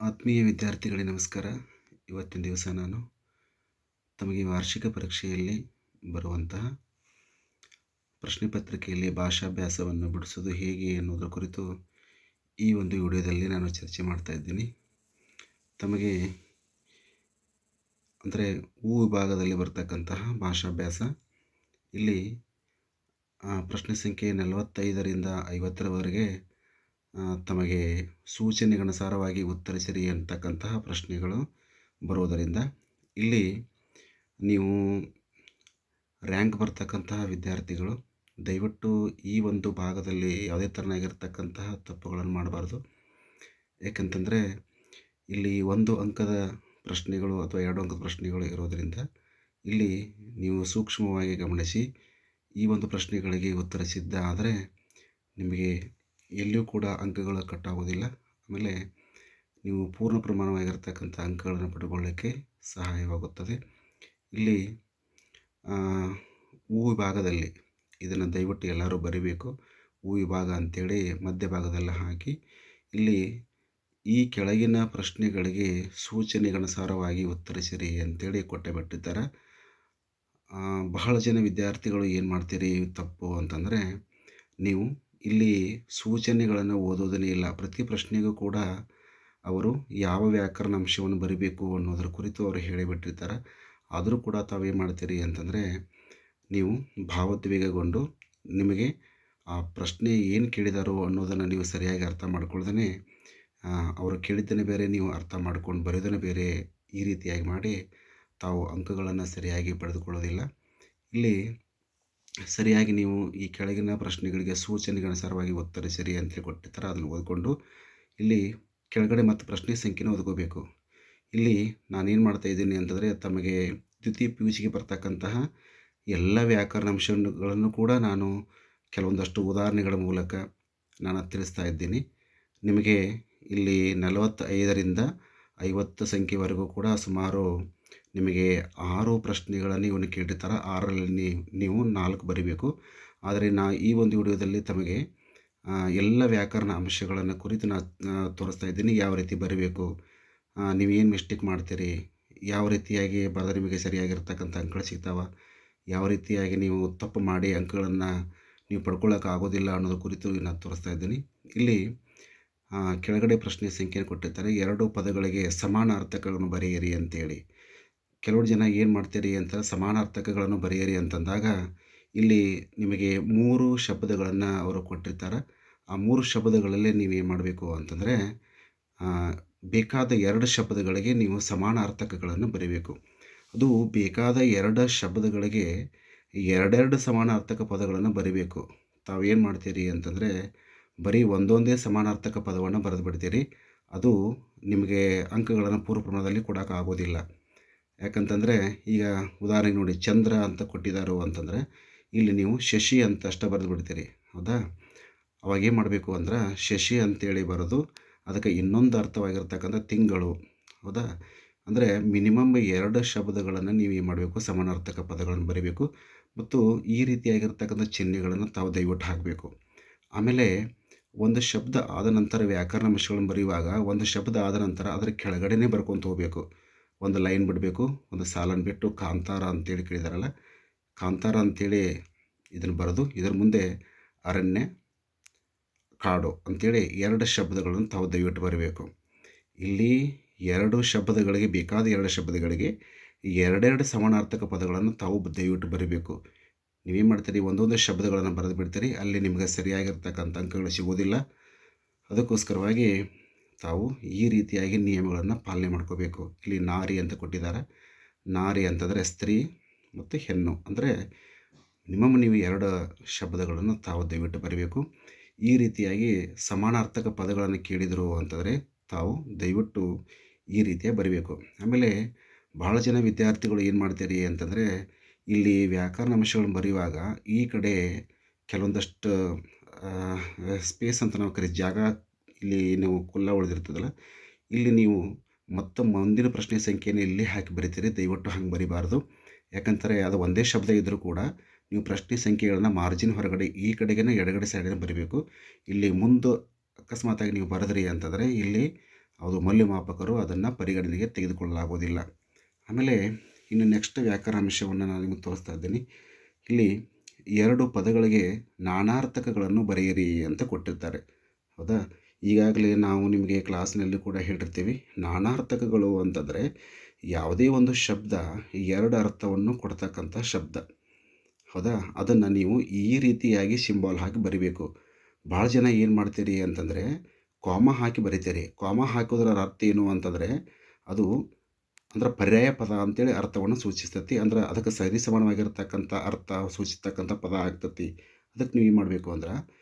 ಆತ್ಮೀಯ ವಿದ್ಯಾರ್ಥಿಗಳೇ, ನಮಸ್ಕಾರ. ಇವತ್ತಿನ ದಿವಸ ನಾನು ತಮಗೆ ವಾರ್ಷಿಕ ಪರೀಕ್ಷೆಯಲ್ಲಿ ಬರುವಂತಹ ಪ್ರಶ್ನೆ ಪತ್ರಿಕೆಯಲ್ಲಿ ಭಾಷಾಭ್ಯಾಸವನ್ನು ಬಿಡಿಸೋದು ಹೇಗೆ ಅನ್ನೋದರ ಕುರಿತು ಈ ಒಂದು ವಿಡಿಯೋದಲ್ಲಿ ನಾನು ಚರ್ಚೆ ಮಾಡ್ತಾ ಇದ್ದೀನಿ. ತಮಗೆ ಅಂದರೆ ಹೂ ವಿಭಾಗದಲ್ಲಿ ಬರ್ತಕ್ಕಂತಹ ಭಾಷಾಭ್ಯಾಸ, ಇಲ್ಲಿ ಪ್ರಶ್ನೆ ಸಂಖ್ಯೆ ನಲವತ್ತೈದರಿಂದ ಐವತ್ತರವರೆಗೆ ತಮಗೆ ಸೂಚನೆಗನುಸಾರವಾಗಿ ಉತ್ತರಿಸಿರಿ ಅಂತಕ್ಕಂತಹ ಪ್ರಶ್ನೆಗಳು ಬರುವುದರಿಂದ ಇಲ್ಲಿ ನೀವು ರ್ಯಾಂಕ್ ಬರ್ತಕ್ಕಂತಹ ವಿದ್ಯಾರ್ಥಿಗಳು, ದಯವಿಟ್ಟು ಈ ಒಂದು ಭಾಗದಲ್ಲಿ ಯಾವುದೇ ಥರನಾಗಿರ್ತಕ್ಕಂತಹ ತಪ್ಪುಗಳನ್ನು ಮಾಡಬಾರ್ದು. ಏಕೆಂತಂದರೆ ಇಲ್ಲಿ ಒಂದು ಅಂಕದ ಪ್ರಶ್ನೆಗಳು ಅಥವಾ ಎರಡು ಅಂಕದ ಪ್ರಶ್ನೆಗಳು ಇರೋದರಿಂದ ಇಲ್ಲಿ ನೀವು ಸೂಕ್ಷ್ಮವಾಗಿ ಗಮನಿಸಿ ಈ ಒಂದು ಪ್ರಶ್ನೆಗಳಿಗೆ ಉತ್ತರಿಸಿದ್ದ ಆದರೆ ನಿಮಗೆ ಎಲ್ಲಿಯೂ ಕೂಡ ಅಂಕಗಳು ಕಟ್ಟಾಗೋದಿಲ್ಲ. ಆಮೇಲೆ ನೀವು ಪೂರ್ಣ ಪ್ರಮಾಣವಾಗಿರ್ತಕ್ಕಂಥ ಅಂಕಗಳನ್ನು ಪಡ್ಕೊಳ್ಳೋಕ್ಕೆ ಸಹಾಯವಾಗುತ್ತದೆ. ಇಲ್ಲಿ ಹೂ ವಿಭಾಗದಲ್ಲಿ ಇದನ್ನು ದಯವಿಟ್ಟು ಎಲ್ಲರೂ ಬರೀಬೇಕು. ಹೂ ವಿಭಾಗ ಅಂತೇಳಿ ಮಧ್ಯಭಾಗದಲ್ಲಿ ಹಾಕಿ, ಇಲ್ಲಿ ಈ ಕೆಳಗಿನ ಪ್ರಶ್ನೆಗಳಿಗೆ ಸೂಚನೆಗನುಸಾರವಾಗಿ ಉತ್ತರಿಸಿರಿ ಅಂತೇಳಿ ಕೊಟ್ಟೆ ಬಿಟ್ಟಿದ್ದಾರೆ. ಬಹಳ ಜನ ವಿದ್ಯಾರ್ಥಿಗಳು ಏನು ಮಾಡ್ತೀರಿ, ತಪ್ಪು ಅಂತಂದರೆ, ನೀವು ಇಲ್ಲಿ ಸೂಚನೆಗಳನ್ನು ಓದೋದನ್ನೇ ಇಲ್ಲ. ಪ್ರತಿ ಪ್ರಶ್ನೆಗೂ ಕೂಡ ಅವರು ಯಾವ ವ್ಯಾಕರಣ ಅಂಶವನ್ನು ಬರಿಬೇಕು ಅನ್ನೋದ್ರ ಕುರಿತು ಅವರು ಹೇಳಿಬಿಟ್ಟಿರ್ತಾರೆ. ಆದರೂ ಕೂಡ ತಾವೇನು ಮಾಡ್ತೀರಿ ಅಂತಂದರೆ, ನೀವು ಭಾವೋದ್ವೇಗಗೊಂಡು ನಿಮಗೆ ಆ ಪ್ರಶ್ನೆ ಏನು ಕೇಳಿದಾರೋ ಅನ್ನೋದನ್ನು ನೀವು ಸರಿಯಾಗಿ ಅರ್ಥ ಮಾಡ್ಕೊಳ್ದೇ ಅವರು ಕೇಳಿದ್ದನ್ನು ಬೇರೆ, ನೀವು ಅರ್ಥ ಮಾಡ್ಕೊಂಡು ಬರೆಯೋದನ್ನು ಬೇರೆ ಈ ರೀತಿಯಾಗಿ ಮಾಡಿ ತಾವು ಅಂಕಗಳನ್ನು ಸರಿಯಾಗಿ ಪಡೆದುಕೊಳ್ಳೋದಿಲ್ಲ. ಇಲ್ಲಿ ಸರಿಯಾಗಿ ನೀವು ಈ ಕೆಳಗಿನ ಪ್ರಶ್ನೆಗಳಿಗೆ ಸೂಚನೆಗನುಸಾರವಾಗಿ ಸರಿ ಅಂತ ಕೊಟ್ಟಿರ್ತಾರೆ ಅದನ್ನು ಓದ್ಕೊಂಡು ಇಲ್ಲಿ ಕೆಳಗಡೆ ಮತ್ತು ಪ್ರಶ್ನೆ ಸಂಖ್ಯೆನ ಓದ್ಕೋಬೇಕು. ಇಲ್ಲಿ ನಾನೇನು ಮಾಡ್ತಾ ಇದ್ದೀನಿ ಅಂತಂದರೆ ತಮಗೆ ದ್ವಿತೀಯ ಪಿ ಯು ಸಿಗೆ ಬರ್ತಕ್ಕಂತಹ ಎಲ್ಲ ವ್ಯಾಕರಣ ಅಂಶಗಳನ್ನು ಕೂಡ ನಾನು ಕೆಲವೊಂದಷ್ಟು ಉದಾಹರಣೆಗಳ ಮೂಲಕ ನಾನು ತಿಳಿಸ್ತಾ ಇದ್ದೀನಿ. ನಿಮಗೆ ಇಲ್ಲಿ ನಲವತ್ತೈದರಿಂದ ಐವತ್ತು ಸಂಖ್ಯೆವರೆಗೂ ಕೂಡ ಸುಮಾರು ನಿಮಗೆ ಆರು ಪ್ರಶ್ನೆಗಳನ್ನು ಇವನು ಕೇಳಿರ್ತಾರೆ. ಆರರಲ್ಲಿ ನೀವು ನಾಲ್ಕು ಬರಿಬೇಕು. ಆದರೆ ನಾ ಈ ಒಂದು ವಿಡಿಯೋದಲ್ಲಿ ತಮಗೆ ಎಲ್ಲ ವ್ಯಾಕರಣ ಅಂಶಗಳನ್ನು ಕುರಿತು ನಾ ತೋರಿಸ್ತಾ ಇದ್ದೀನಿ. ಯಾವ ರೀತಿ ಬರಿಬೇಕು ನೀವೇನು ಮಿಸ್ಟೇಕ್ ಮಾಡ್ತೀರಿ, ಯಾವ ರೀತಿಯಾಗಿ ಬರೆದ ನಿಮಗೆ ಸರಿಯಾಗಿರ್ತಕ್ಕಂಥ ಅಂಕಗಳು ಸಿಗ್ತಾವೆ, ಯಾವ ರೀತಿಯಾಗಿ ನೀವು ತಪ್ಪು ಮಾಡಿ ಅಂಕಗಳನ್ನು ನೀವು ಪಡ್ಕೊಳ್ಳೋಕೆ ಆಗೋದಿಲ್ಲ ಅನ್ನೋದ್ರ ಕುರಿತು ನಾನು ತೋರಿಸ್ತಾ ಇದ್ದೀನಿ. ಇಲ್ಲಿ ಕೆಳಗಡೆ ಪ್ರಶ್ನೆ ಸಂಖ್ಯೆಯನ್ನು ಕೊಟ್ಟಿರ್ತಾರೆ. ಎರಡು ಪದಗಳಿಗೆ ಸಮಾನ ಅರ್ಥಗಳನ್ನು ಬರೆಯಿರಿ ಅಂತೇಳಿ. ಕೆಲವು ಜನ ಏನು ಮಾಡ್ತೀರಿ ಅಂತ ಸಮಾನಾರ್ಥಕಗಳನ್ನು ಬರೆಯಿರಿ ಅಂತಂದಾಗ, ಇಲ್ಲಿ ನಿಮಗೆ ಮೂರು ಶಬ್ದಗಳನ್ನು ಅವರು ಕೊಟ್ಟಿರ್ತಾರೆ. ಆ ಮೂರು ಶಬ್ದಗಳಲ್ಲೇ ನೀವು ಏನು ಮಾಡಬೇಕು ಅಂತಂದರೆ ಬೇಕಾದ ಎರಡು ಶಬ್ದಗಳಿಗೆ ನೀವು ಸಮಾನಾರ್ಥಕಗಳನ್ನು ಬರೀಬೇಕು. ಅದು ಬೇಕಾದ ಎರಡು ಶಬ್ದಗಳಿಗೆ ಎರಡೆರಡು ಸಮಾನಾರ್ಥಕ ಪದಗಳನ್ನು ಬರಿಬೇಕು. ತಾವೇನು ಮಾಡ್ತೀರಿ ಅಂತಂದರೆ, ಬರೀ ಒಂದೊಂದೇ ಸಮಾನಾರ್ಥಕ ಪದವನ್ನು ಬರೆದು ಬಿಡ್ತೀರಿ. ಅದು ನಿಮಗೆ ಅಂಕಗಳನ್ನು ಪೂರ್ವ ಪ್ರಮಾಣದಲ್ಲಿ ಕೊಡೋಕ್ಕಾಗೋದಿಲ್ಲ ಯಾಕಂತಂದರೆ ಈಗ ಉದಾಹರಣೆಗೆ ನೋಡಿ ಚಂದ್ರ ಅಂತ ಕೊಟ್ಟಿದ್ದಾರೆ ಅಂತಂದರೆ ಇಲ್ಲಿ ನೀವು ಶಶಿ ಅಂತ ಅಷ್ಟೇ ಬರೆದು ಬಿಡ್ತೀರಿ ಹೌದಾ? ಅವಾಗ ಏನು ಮಾಡಬೇಕು ಅಂದ್ರೆ ಶಶಿ ಅಂತೇಳಿ ಬರೋದು ಅದಕ್ಕೆ ಇನ್ನೊಂದು ಅರ್ಥವಾಗಿರ್ತಕ್ಕಂಥ ತಿಂಗಳು, ಹೌದಾ? ಅಂದರೆ ಮಿನಿಮಮ್ ಎರಡು ಶಬ್ದಗಳನ್ನು ನೀವು ಏನು ಮಾಡಬೇಕು, ಸಮಾನಾರ್ಥಕ ಪದಗಳನ್ನು ಬರೀಬೇಕು ಮತ್ತು ಈ ರೀತಿಯಾಗಿರ್ತಕ್ಕಂಥ ಚಿಹ್ನೆಗಳನ್ನು ತಾವು ದಯವಿಟ್ಟು ಹಾಕಬೇಕು. ಆಮೇಲೆ ಒಂದು ಶಬ್ದ ಆದ ನಂತರ ವ್ಯಾಕರಣ ಅಂಶಗಳನ್ನು ಬರೆಯುವಾಗ ಒಂದು ಶಬ್ದ ಆದ ನಂತರ ಅದರ ಕೆಳಗಡೆನೇ ಬರ್ಕೊತ ಹೋಗಬೇಕು. ಒಂದು ಲೈನ್ ಬಿಡಬೇಕು, ಒಂದು ಸಾಲನ್ನು ಬಿಟ್ಟು ಕಾಂತಾರ ಅಂತೇಳಿ ಕೇಳಿದಾರಲ್ಲ, ಕಾಂತಾರ ಅಂತೇಳಿ ಇದನ್ನು ಬರೆದು ಇದರ ಮುಂದೆ ಅರಣ್ಯ, ಕಾಡು ಅಂತೇಳಿ ಎರಡು ಶಬ್ದಗಳನ್ನು ತಾವು ದಯವಿಟ್ಟು ಬರಬೇಕು. ಇಲ್ಲಿ ಎರಡು ಶಬ್ದಗಳಿಗೆ, ಬೇಕಾದ ಎರಡು ಶಬ್ದಗಳಿಗೆ ಎರಡೆರಡು ಸಮಾನಾರ್ಥಕ ಪದಗಳನ್ನು ತಾವು ದಯವಿಟ್ಟು ಬರೀಬೇಕು. ನೀವೇನು ಮಾಡ್ತೀರಿ, ಒಂದೊಂದು ಶಬ್ದಗಳನ್ನು ಬರೆದು ಬಿಡ್ತೀರಿ ಅಲ್ಲಿ ನಿಮಗೆ ಸರಿಯಾಗಿರ್ತಕ್ಕಂಥ ಅಂಕಗಳು ಸಿಗೋದಿಲ್ಲ ಅದಕ್ಕೋಸ್ಕರವಾಗಿ ತಾವು ಈ ರೀತಿಯಾಗಿ ನಿಯಮಗಳನ್ನು ಪಾಲನೆ ಮಾಡ್ಕೋಬೇಕು. ಇಲ್ಲಿ ನಾರಿ ಅಂತ ಕೊಟ್ಟಿದ್ದಾರೆ. ನಾರಿ ಅಂತಂದರೆ ಸ್ತ್ರೀ ಮತ್ತು ಹೆಣ್ಣು. ಅಂದರೆ ಮಿನಿಮಮ್ ನೀವು ಎರಡು ಶಬ್ದಗಳನ್ನು ತಾವು ದಯವಿಟ್ಟು ಬರೀಬೇಕು. ಈ ರೀತಿಯಾಗಿ ಸಮಾನಾರ್ಥಕ ಪದಗಳನ್ನು ಕೇಳಿದರು ಅಂತಂದರೆ ತಾವು ದಯವಿಟ್ಟು ಈ ರೀತಿಯ ಬರೀಬೇಕು. ಆಮೇಲೆ ಭಾಳ ಜನ ವಿದ್ಯಾರ್ಥಿಗಳು ಏನು ಮಾಡ್ತೀರಿ ಅಂತಂದರೆ ಇಲ್ಲಿ ವ್ಯಾಕರಣ ಅಂಶಗಳನ್ನು ಬರೆಯುವಾಗ ಈ ಕಡೆ ಕೆಲವೊಂದಷ್ಟು ಸ್ಪೇಸ್ ಅಂತ ನಾವು ಕರಿ ಜಾಗ ಇಲ್ಲಿ ನೀವು ಕುಲ್ಲ ಉಳಿದಿರ್ತದಲ್ಲ, ಇಲ್ಲಿ ನೀವು ಮತ್ತೆ ಮುಂದಿನ ಪ್ರಶ್ನೆ ಸಂಖ್ಯೆಯನ್ನು ಇಲ್ಲಿ ಹಾಕಿ ಬರಿತೀರಿ, ದಯವಿಟ್ಟು ಹಂಗೆ ಬರಿಬಾರ್ದು. ಯಾಕಂತಾರೆ ಅದು ಒಂದೇ ಶಬ್ದ ಇದ್ದರೂ ಕೂಡ ನೀವು ಪ್ರಶ್ನೆ ಸಂಖ್ಯೆಗಳನ್ನ ಮಾರ್ಜಿನ್ ಹೊರಗಡೆ ಈ ಕಡೆಗೇನೆ ಎಡಗಡೆ ಸೈಡಿಗೆ ಬರಿಬೇಕು. ಇಲ್ಲಿ ಮುಂದೆ ಅಕಸ್ಮಾತಾಗಿ ನೀವು ಬರೆದ್ರಿ ಅಂತಂದರೆ ಇಲ್ಲಿ ಅದು ಮೌಲ್ಯಮಾಪಕರು ಅದನ್ನು ಪರಿಗಣನೆಗೆ ತೆಗೆದುಕೊಳ್ಳಲಾಗುವುದಿಲ್ಲ. ಆಮೇಲೆ ಇನ್ನು ನೆಕ್ಸ್ಟ್ ವ್ಯಾಕರಣಾಂಶವನ್ನು ನಾನು ನಿಮಗೆ ತೋರಿಸ್ತಾ ಇದ್ದೀನಿ. ಇಲ್ಲಿ ಎರಡು ಪದಗಳಿಗೆ ನಾನಾರ್ಥಕಗಳನ್ನು ಬರೆಯಿರಿ ಅಂತ ಕೊಟ್ಟಿರ್ತಾರೆ. ಹೌದಾ? ಈಗಾಗಲೇ ನಾವು ನಿಮಗೆ ಕ್ಲಾಸ್ನಲ್ಲಿ ಕೂಡ ಹೇಳಿರ್ತೀವಿ. ನಾನಾರ್ಥಕಗಳು ಅಂತಂದರೆ ಯಾವುದೇ ಒಂದು ಶಬ್ದ ಎರಡು ಅರ್ಥವನ್ನು ಕೊಡ್ತಕ್ಕಂಥ ಶಬ್ದ. ಹೌದಾ? ಅದನ್ನು ನೀವು ಈ ರೀತಿಯಾಗಿ ಸಿಂಬಾಲ್ ಹಾಕಿ ಬರಿಬೇಕು. ಭಾಳ ಜನ ಏನು ಮಾಡ್ತೀರಿ ಅಂತಂದರೆ ಕಾಮ ಹಾಕಿ ಬರಿತೀರಿ. ಕಾಮ ಹಾಕೋದ್ರ ಅರ್ಥ ಏನು ಅಂತಂದರೆ ಅದು ಅಂದ್ರೆ ಪರ್ಯಾಯ ಪದ ಅಂತೇಳಿ ಅರ್ಥವನ್ನು ಸೂಚಿಸ್ತತಿ. ಅಂದ್ರೆ ಅದಕ್ಕೆ ಸರಿ ಸಮಾನವಾಗಿರ್ತಕ್ಕಂಥ ಅರ್ಥ ಸೂಚಿಸ್ತಕ್ಕಂಥ ಪದ ಆಗ್ತತಿ. ಅದಕ್ಕೆ ನೀವು ಏನು ಮಾಡಬೇಕು ಅಂದ್ರೆ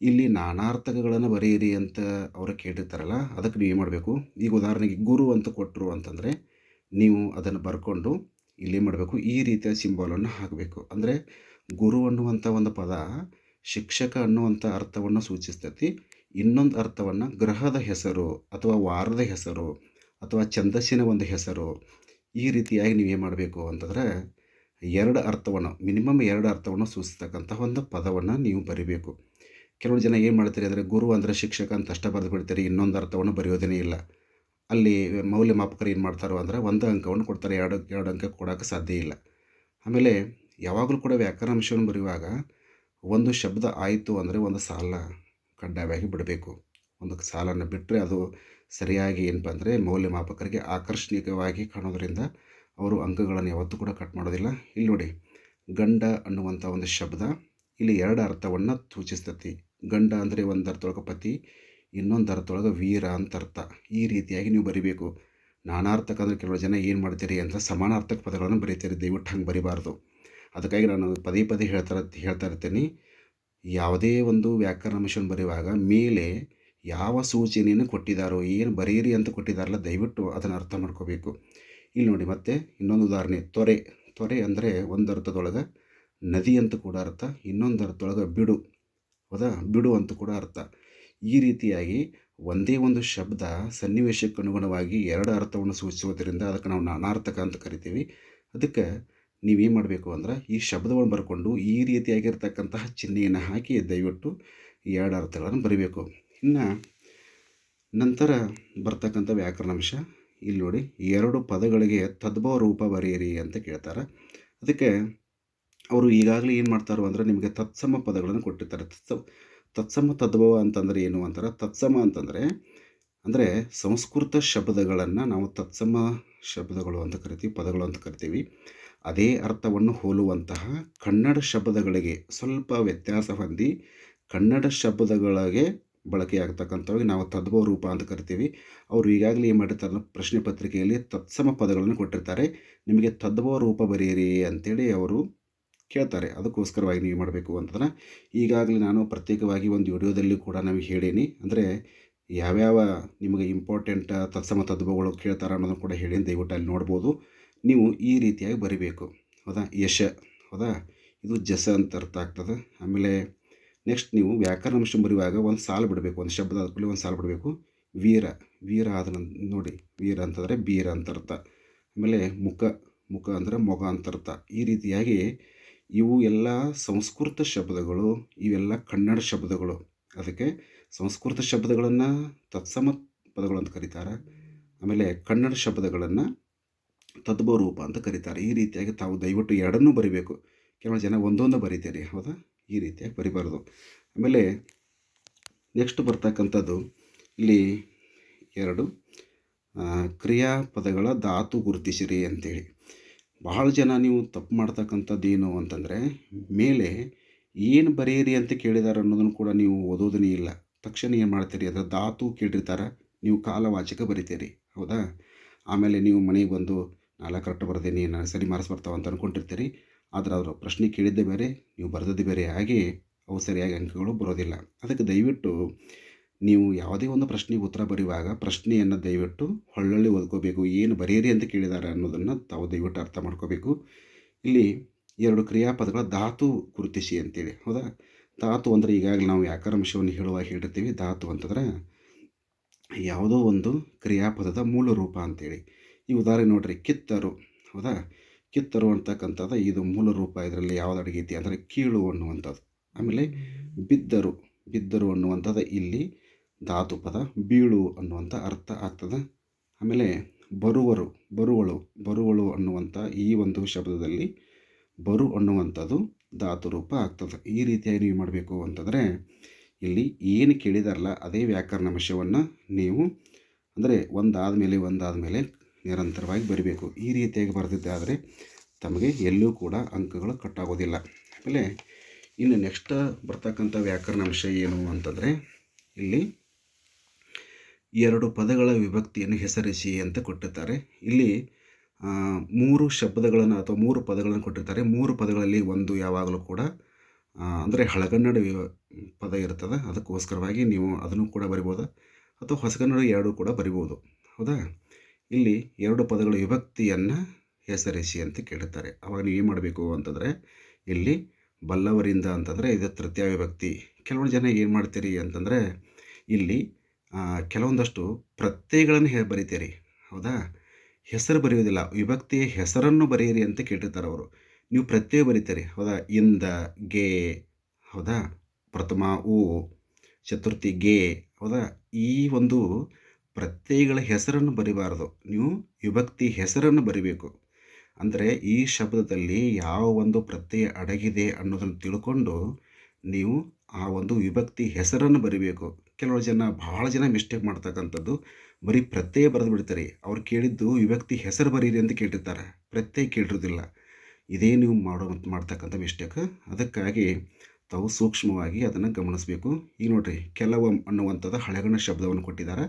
ಇಲ್ಲಿ ನಾನಾರ್ಥಕಗಳನ್ನು ಬರೆಯಿರಿ ಅಂತ ಅವರು ಕೇಳಿರ್ತಾರಲ್ಲ, ಅದಕ್ಕೆ ನೀವು ಏನು ಮಾಡಬೇಕು? ಈಗ ಉದಾಹರಣೆಗೆ ಗುರು ಅಂತ ಕೊಟ್ಟರು ಅಂತಂದರೆ ನೀವು ಅದನ್ನು ಬರ್ಕೊಂಡು ಇಲ್ಲಿ ಮಾಡಬೇಕು? ಈ ರೀತಿಯ ಸಿಂಬಾಲನ್ನು ಹಾಕಬೇಕು. ಅಂದರೆ ಗುರು ಅನ್ನುವಂಥ ಒಂದು ಪದ ಶಿಕ್ಷಕ ಅನ್ನುವಂಥ ಅರ್ಥವನ್ನು ಸೂಚಿಸ್ತೈತಿ. ಇನ್ನೊಂದು ಅರ್ಥವನ್ನು ಗ್ರಹದ ಹೆಸರು ಅಥವಾ ವಾರದ ಹೆಸರು ಅಥವಾ ಛಂದಸ್ಸಿನ ಒಂದು ಹೆಸರು ಈ ರೀತಿಯಾಗಿ ನೀವು ಏನು ಮಾಡಬೇಕು ಅಂತಂದರೆ ಎರಡು ಅರ್ಥವನ್ನು, ಮಿನಿಮಮ್ ಎರಡು ಅರ್ಥವನ್ನು ಸೂಚಿಸ್ತಕ್ಕಂಥ ಒಂದು ಪದವನ್ನು ನೀವು ಬರಿಬೇಕು. ಕೆಲವು ಜನ ಏನು ಮಾಡ್ತಾರೆ ಅಂದರೆ ಗುರು ಅಂದರೆ ಶಿಕ್ಷಕ ಅಂತ ಅಷ್ಟೇ ಬರೆದು ಬಿಡ್ತೀರಿ, ಇನ್ನೊಂದು ಅರ್ಥವನ್ನು ಬರೆಯೋದೇ ಇಲ್ಲ. ಅಲ್ಲಿ ಮೌಲ್ಯಮಾಪಕರು ಏನು ಮಾಡ್ತಾರೋ ಅಂದರೆ ಒಂದು ಅಂಕವನ್ನು ಕೊಡ್ತಾರೆ, ಎರಡು ಎರಡು ಅಂಕ ಕೊಡೋಕ್ಕೆ ಸಾಧ್ಯ ಇಲ್ಲ. ಆಮೇಲೆ ಯಾವಾಗಲೂ ಕೂಡ ವ್ಯಾಕರಣಾಂಶವನ್ನು ಬರೆಯುವಾಗ ಒಂದು ಶಬ್ದ ಆಯಿತು ಅಂದರೆ ಒಂದು ಸಾಲ ಕಡ್ಡಾಯವಾಗಿ ಬಿಡಬೇಕು. ಒಂದು ಸಾಲನ್ನು ಬಿಟ್ಟರೆ ಅದು ಸರಿಯಾಗಿ ಏನಪ್ಪ ಅಂದರೆ ಮೌಲ್ಯಮಾಪಕರಿಗೆ ಆಕರ್ಷಣೀಯವಾಗಿ ಕಾಣೋದರಿಂದ ಅವರು ಅಂಕಗಳನ್ನು ಯಾವತ್ತೂ ಕೂಡ ಕಟ್ ಮಾಡೋದಿಲ್ಲ. ಇಲ್ಲಿ ನೋಡಿ, ಗಂಡ ಅನ್ನುವಂಥ ಒಂದು ಶಬ್ದ, ಇಲ್ಲಿ ಎರಡು ಅರ್ಥವನ್ನು ಸೂಚಿಸ್ತತಿ. ಗಂಡ ಅಂದರೆ ಒಂದು ಅರ್ಥದೊಳಗೆ ಪತಿ, ಇನ್ನೊಂದು ಅರ್ಥದೊಳಗೆ ವೀರ ಅಂತ ಅರ್ಥ. ಈ ರೀತಿಯಾಗಿ ನೀವು ಬರಿಬೇಕು. ನಾನಾರ್ಥಕ ಅಂದರೆ ಕೆಲವು ಜನ ಏನು ಮಾಡ್ತೀರಿ ಅಂತ ಸಮಾನಾರ್ಥಕ ಪದಗಳನ್ನು ಬರೀತೀರಿ. ದಯವಿಟ್ಟು ಹಂಗೆ ಬರಿಬಾರ್ದು. ಅದಕ್ಕಾಗಿ ನಾನು ಪದೇ ಪದೇ ಹೇಳ್ತಾ ಹೇಳ್ತಾ ಇರ್ತೀನಿ. ಯಾವುದೇ ಒಂದು ವ್ಯಾಕರಣ ವ್ಯಾಕರಣಾಂಶವನ್ನು ಬರೆಯುವಾಗ ಮೇಲೆ ಯಾವ ಸೂಚನೆಯನ್ನು ಕೊಟ್ಟಿದ್ದಾರೋ, ಏನು ಬರೀರಿ ಅಂತ ಕೊಟ್ಟಿದ್ದಾರಲ್ಲ, ದಯವಿಟ್ಟು ಅದನ್ನು ಅರ್ಥ ಮಾಡ್ಕೋಬೇಕು. ಇಲ್ಲಿ ನೋಡಿ ಮತ್ತೆ ಇನ್ನೊಂದು ಉದಾಹರಣೆ. ತೊರೆ. ತೊರೆ ಅಂದರೆ ಒಂದು ಅರ್ಥದೊಳಗೆ ನದಿ ಅಂತ ಕೂಡ ಅರ್ಥ. ಇನ್ನೊಂದು ಅರ್ಥದೊಳಗೆ ಬಿಡು. ಹೌದಾ ಬಿಡು ಅಂತ ಕೂಡ ಅರ್ಥ. ಈ ರೀತಿಯಾಗಿ ಒಂದೇ ಒಂದು ಶಬ್ದ ಸನ್ನಿವೇಶಕ್ಕೆ ಅನುಗುಣವಾಗಿ ಎರಡು ಅರ್ಥವನ್ನು ಸೂಚಿಸುವುದರಿಂದ ಅದಕ್ಕೆ ನಾವು ನಾನಾರ್ಥಕ ಅಂತ ಕರಿತೀವಿ. ಅದಕ್ಕೆ ನೀವೇನು ಮಾಡಬೇಕು ಅಂದ್ರೆ ಈ ಶಬ್ದವನ್ನು ಬರ್ಕೊಂಡು ಈ ರೀತಿಯಾಗಿರ್ತಕ್ಕಂತಹ ಚಿಹ್ನೆಯನ್ನು ಹಾಕಿ ದಯವಿಟ್ಟು ಎರಡು ಅರ್ಥಗಳನ್ನು ಬರಿಬೇಕು. ಇನ್ನು ನಂತರ ಬರ್ತಕ್ಕಂಥ ವ್ಯಾಕರಣಾಂಶ. ಇಲ್ಲಿ ನೋಡಿ, ಎರಡು ಪದಗಳಿಗೆ ತದ್ಭವ ರೂಪ ಬರೆಯಿರಿ ಅಂತ ಕೇಳ್ತಾರೆ. ಅದಕ್ಕೆ ಅವರು ಈಗಾಗಲೇ ಏನು ಮಾಡ್ತಾರೋ ಅಂದರೆ ನಿಮಗೆ ತತ್ಸಮ ಪದಗಳನ್ನು ಕೊಟ್ಟಿರ್ತಾರೆ. ತತ್ಸಮ ತತ್ಸಮ ತದ್ಭವ ಅಂತಂದರೆ ಏನು ಅಂತಾರೆ? ತತ್ಸಮ ಅಂತಂದರೆ, ಅಂದರೆ ಸಂಸ್ಕೃತ ಶಬ್ದಗಳನ್ನು ನಾವು ತತ್ಸಮ ಶಬ್ದಗಳು ಅಂತ ಕರಿತೀವಿ, ಪದಗಳು ಅಂತ ಕರಿತೀವಿ. ಅದೇ ಅರ್ಥವನ್ನು ಹೋಲುವಂತಹ ಕನ್ನಡ ಶಬ್ದಗಳಿಗೆ ಸ್ವಲ್ಪ ವ್ಯತ್ಯಾಸ ಹೊಂದಿ ಕನ್ನಡ ಶಬ್ದಗಳಿಗೆ ಬಳಕೆಯಾಗತಕ್ಕಂಥವಾಗಿ ನಾವು ತದ್ಭವ ರೂಪ ಅಂತ ಕರಿತೀವಿ. ಅವರು ಈಗಾಗಲೇ ಏನು ಮಾಡಿರ್ತಾರೆ ಪ್ರಶ್ನೆ ಪತ್ರಿಕೆಯಲ್ಲಿ ತತ್ಸಮ ಪದಗಳನ್ನು ಕೊಟ್ಟಿರ್ತಾರೆ. ನಿಮಗೆ ತದ್ಭವ ರೂಪ ಬರೆಯಿರಿ ಅಂತೇಳಿ ಅವರು ಕೇಳ್ತಾರೆ. ಅದಕ್ಕೋಸ್ಕರವಾಗಿ ನೀವು ಮಾಡಬೇಕು ಅಂತಂದ್ರೆ, ಈಗಾಗಲೇ ನಾನು ಪ್ರತ್ಯೇಕವಾಗಿ ಒಂದು ವಿಡಿಯೋದಲ್ಲಿ ಕೂಡ ನಾವು ಹೇಳೀನಿ. ಅಂದರೆ, ಯಾವ್ಯಾವ ನಿಮಗೆ ಇಂಪಾರ್ಟೆಂಟ್ ತತ್ಸಮ ತದ್ಭವಗಳು ಕೇಳ್ತಾರೆ ಅನ್ನೋದನ್ನು ಕೂಡ ಹೇಳಿ ದಯವಿಟ್ಟು ಅಲ್ಲಿ ನೋಡ್ಬೋದು. ನೀವು ಈ ರೀತಿಯಾಗಿ ಬರಿಬೇಕು. ಹೌದಾ? ಯಶ. ಹೌದಾ? ಇದು ಜಸ ಅಂತ ಅರ್ಥ ಆಗ್ತದೆ. ಆಮೇಲೆ ನೆಕ್ಸ್ಟ್ ನೀವು ವ್ಯಾಕರಣಾಂಶ ಬರೆಯುವಾಗ ಒಂದು ಸಾಲು ಬಿಡಬೇಕು. ಒಂದು ಶಬ್ದ ಆದಮೇಲೆ ಒಂದು ಸಾಲು ಬಿಡಬೇಕು. ವೀರ. ವೀರ ಆದ ನೋಡಿ. ವೀರ ಅಂತಂದರೆ ಬೀರ ಅಂತ ಅರ್ಥ. ಆಮೇಲೆ ಮುಖ. ಮುಖ ಅಂದರೆ ಮೊಗ ಅಂತ ಅರ್ಥ. ಈ ರೀತಿಯಾಗಿ ಇವು ಎಲ್ಲ ಸಂಸ್ಕೃತ ಶಬ್ದಗಳು, ಇವೆಲ್ಲ ಕನ್ನಡ ಶಬ್ದಗಳು. ಅದಕ್ಕೆ ಸಂಸ್ಕೃತ ಶಬ್ದಗಳನ್ನು ತತ್ಸಮ ಪದಗಳು ಅಂತ ಕರೀತಾರೆ. ಆಮೇಲೆ ಕನ್ನಡ ಶಬ್ದಗಳನ್ನು ತದ್ಭವ ರೂಪ ಅಂತ ಕರೀತಾರೆ. ಈ ರೀತಿಯಾಗಿ ತಾವು ದಯವಿಟ್ಟು ಎರಡನ್ನೂ ಬರಿಬೇಕು. ಕೆಲವು ಜನ ಒಂದೊಂದು ಬರೀತೀರಿ, ಹೌದಾ? ಈ ರೀತಿಯಾಗಿ ಬರಿಬಾರ್ದು. ಆಮೇಲೆ ನೆಕ್ಸ್ಟ್ ಬರ್ತಕ್ಕಂಥದ್ದು, ಇಲ್ಲಿ ಎರಡು ಕ್ರಿಯಾಪದಗಳ ಧಾತು ಗುರುತಿಸಿರಿ ಅಂತೇಳಿ. ಭಾಳ ಜನ ನೀವು ತಪ್ಪು ಮಾಡ್ತಕ್ಕಂಥದ್ದು ಏನು ಅಂತಂದರೆ, ಮೇಲೆ ಏನು ಬರೆಯಿರಿ ಅಂತ ಕೇಳಿದಾರೆ ಅನ್ನೋದನ್ನು ಕೂಡ ನೀವು ಓದೋದನ್ನೇ ಇಲ್ಲ. ತಕ್ಷಣ ಏನು ಮಾಡ್ತೀರಿ? ಅದರ ಧಾತು ಕೇಳಿರ್ತಾರೆ. ನೀವು ಕಾಲವಾಚಕ ಬರಿತೀರಿ. ಹೌದಾ? ಆಮೇಲೆ ನೀವು ಮನೆಗೆ ಬಂದು, ನಾಲ್ಕು ಕರೆಕ್ಟ್ ಬರ್ದೀನಿ ನಾನು ಸರಿ ಮಾರ್ಕ್ಸ್ ಬರ್ತಾವೆ ಅಂತ ಅಂದ್ಕೊಂಡಿರ್ತೀರಿ ಆದರೆ ಅವರು ಪ್ರಶ್ನೆ ಕೇಳಿದ್ದೇ ಬೇರೆ, ನೀವು ಬರೆದದ್ದೇ ಬೇರೆ ಆಗಿ ಅವು ಸರಿಯಾಗಿ ಅಂಕಗಳು ಬರೋದಿಲ್ಲ. ಅದಕ್ಕೆ ದಯವಿಟ್ಟು ನೀವು ಯಾವುದೇ ಒಂದು ಪ್ರಶ್ನೆಗೆ ಉತ್ತರ ಬರೆಯುವಾಗ ಪ್ರಶ್ನೆಯನ್ನು ದಯವಿಟ್ಟು ಹೊಳ್ಳೊಳ್ಳಿ ಓದ್ಕೋಬೇಕು, ಏನು ಬರೆಯಿರಿ ಅಂತ ಕೇಳಿದ್ದಾರೆ ಅನ್ನೋದನ್ನು ತಾವು ದಯವಿಟ್ಟು ಅರ್ಥ ಮಾಡ್ಕೋಬೇಕು. ಇಲ್ಲಿ ಎರಡು ಕ್ರಿಯಾಪದಗಳ ಧಾತು ಗುರುತಿಸಿ ಅಂತೇಳಿ, ಹೌದಾ? ಧಾತು ಅಂದರೆ ಈಗಾಗಲೇ ನಾವು ವ್ಯಾಕರಣಾಂಶವನ್ನು ಹೇಳುವಾಗ ಹೇಳಿರ್ತೀವಿ. ಧಾತು ಅಂತಂದ್ರೆ ಯಾವುದೋ ಒಂದು ಕ್ರಿಯಾಪದದ ಮೂಲ ರೂಪ ಅಂತೇಳಿ. ಈ ಉದಾಹರಣೆ ನೋಡ್ರಿ, ಕಿತ್ತರು, ಹೌದಾ? ಕಿತ್ತರು ಅಂತಕ್ಕಂಥದ್ದು ಇದು ಮೂಲ ರೂಪ, ಇದರಲ್ಲಿ ಯಾವ್ದು ಅಡಗೈತಿ ಅಂದರೆ ಕೀಳು ಅನ್ನುವಂಥದ್ದು. ಆಮೇಲೆ ಬಿದ್ದರು ಬಿದ್ದರು ಅನ್ನುವಂಥದ್ದು ಇಲ್ಲಿ ಧಾತು ಪದ ಬೀಳು ಅನ್ನುವಂಥ ಅರ್ಥ ಆಗ್ತದೆ. ಆಮೇಲೆ ಬರುವರು, ಬರುವಳು ಬರುವಳು ಅನ್ನುವಂಥ ಈ ಒಂದು ಶಬ್ದದಲ್ಲಿ ಬರು ಅನ್ನುವಂಥದ್ದು ಧಾತು ರೂಪ ಆಗ್ತದೆ. ಈ ರೀತಿಯಾಗಿ ನೀವು ಮಾಡಬೇಕು ಅಂತಂದರೆ ಇಲ್ಲಿ ಏನು ಕೇಳಿದಾರಲ್ಲ, ಅದೇ ವ್ಯಾಕರಣ ಅಂಶವನ್ನು ನೀವು ಅಂದರೆ ಒಂದಾದ ಮೇಲೆ ಒಂದಾದ ಮೇಲೆ ನಿರಂತರವಾಗಿ ಬರಿಬೇಕು. ಈ ರೀತಿಯಾಗಿ ಬರೆದಿದ್ದಾದರೆ ತಮಗೆ ಎಲ್ಲೂ ಕೂಡ ಅಂಕಗಳು ಕಟ್ಟಾಗೋದಿಲ್ಲ. ಆಮೇಲೆ ಇನ್ನು ನೆಕ್ಸ್ಟ್ ಬರ್ತಕ್ಕಂಥ ವ್ಯಾಕರಣ ಅಂಶ ಏನು ಅಂತಂದರೆ ಇಲ್ಲಿ ಎರಡು ಪದಗಳ ವಿಭಕ್ತಿಯನ್ನು ಹೆಸರಿಸಿ ಅಂತ ಕೊಟ್ಟಿರ್ತಾರೆ. ಇಲ್ಲಿ ಮೂರು ಶಬ್ದಗಳನ್ನು ಅಥವಾ ಮೂರು ಪದಗಳನ್ನು ಕೊಟ್ಟಿರ್ತಾರೆ. ಮೂರು ಪದಗಳಲ್ಲಿ ಒಂದು ಯಾವಾಗಲೂ ಕೂಡ ಅಂದರೆ ಹಳಗನ್ನಡ ಪದ ಇರ್ತದೆ. ಅದಕ್ಕೋಸ್ಕರವಾಗಿ ನೀವು ಅದನ್ನು ಕೂಡ ಬರಿಬೋದು. ಅಥವಾ ಹೊಸಗನ್ನಡ ಎರಡೂ ಕೂಡ ಬರಿಬೋದು. ಹೌದಾ? ಇಲ್ಲಿ ಎರಡು ಪದಗಳ ವಿಭಕ್ತಿಯನ್ನು ಹೆಸರಿಸಿ ಅಂತ ಕೇಳುತ್ತಾರೆ ಅವಾಗ ನೀವು ಏನು ಮಾಡಬೇಕು ಅಂತಂದರೆ, ಇಲ್ಲಿ ಬಲ್ಲವರಿಂದ ಅಂತಂದರೆ ಇದು ತೃತೀಯ ವಿಭಕ್ತಿ. ಕೆಲವೊಂದು ಜನ ಏನು ಮಾಡ್ತೀರಿ ಅಂತಂದರೆ, ಇಲ್ಲಿ ಕೆಲವೊಂದಷ್ಟು ಪ್ರತ್ಯಯಗಳನ್ನು ಹೇ, ಬರಿತೀರಿ. ಹೌದಾ? ಹೆಸರು ಬರೆಯೋದಿಲ್ಲ ವಿಭಕ್ತಿಯ ಹೆಸರನ್ನು ಬರೆಯಿರಿ ಅಂತ ಕೇಳಿರ್ತಾರೆ ಅವರು. ನೀವು ಪ್ರತ್ಯಯ ಬರೀತೀರಿ. ಹೌದಾ? ಇಂದ, ಗೆ, ಹೌದಾ? ಪ್ರಥಮ, ಉ, ಚತುರ್ಥಿ, ಗೆ, ಹೌದಾ? ಈ ಒಂದು ಪ್ರತ್ಯಯಗಳ ಹೆಸರನ್ನು ಬರಿಬಾರದು. ನೀವು ವಿಭಕ್ತಿ ಹೆಸರನ್ನು ಬರಿಬೇಕು. ಅಂದರೆ ಈ ಶಬ್ದದಲ್ಲಿ ಯಾವ ಒಂದು ಪ್ರತ್ಯಯ ಅಡಗಿದೆ ಅನ್ನೋದನ್ನು ತಿಳ್ಕೊಂಡು ನೀವು ಆ ಒಂದು ವಿಭಕ್ತಿ ಹೆಸರನ್ನು ಬರಿಬೇಕು. ಕೆಲವು ಜನ ಭಾಳ ಜನ ಮಿಸ್ಟೇಕ್ ಮಾಡ್ತಕ್ಕಂಥದ್ದು ಬರೀ ಪ್ರತ್ಯಯ ಬರೆದು ಬಿಡ್ತಾರೆ. ಅವ್ರು ಕೇಳಿದ್ದು ವಿಭಕ್ತಿ ಹೆಸರು ಬರೀರಿ ಅಂತ ಕೇಳಿರ್ತಾರೆ ಪ್ರತ್ಯಯ ಕೇಳಿರೋದಿಲ್ಲ ಇದೇ ನೀವು ಮಾಡೋ ಮಾಡ್ತಕ್ಕಂಥ ಮಿಸ್ಟೇಕ್ ಅದಕ್ಕಾಗಿ ತಾವು ಸೂಕ್ಷ್ಮವಾಗಿ ಅದನ್ನು ಗಮನಿಸಬೇಕು. ಈಗ ನೋಡಿರಿ, ಕೆಲವು ಅನ್ನುವಂಥದ್ದು ಹಳೆಗಣ ಶಬ್ದವನ್ನು ಕೊಟ್ಟಿದ್ದಾರೆ.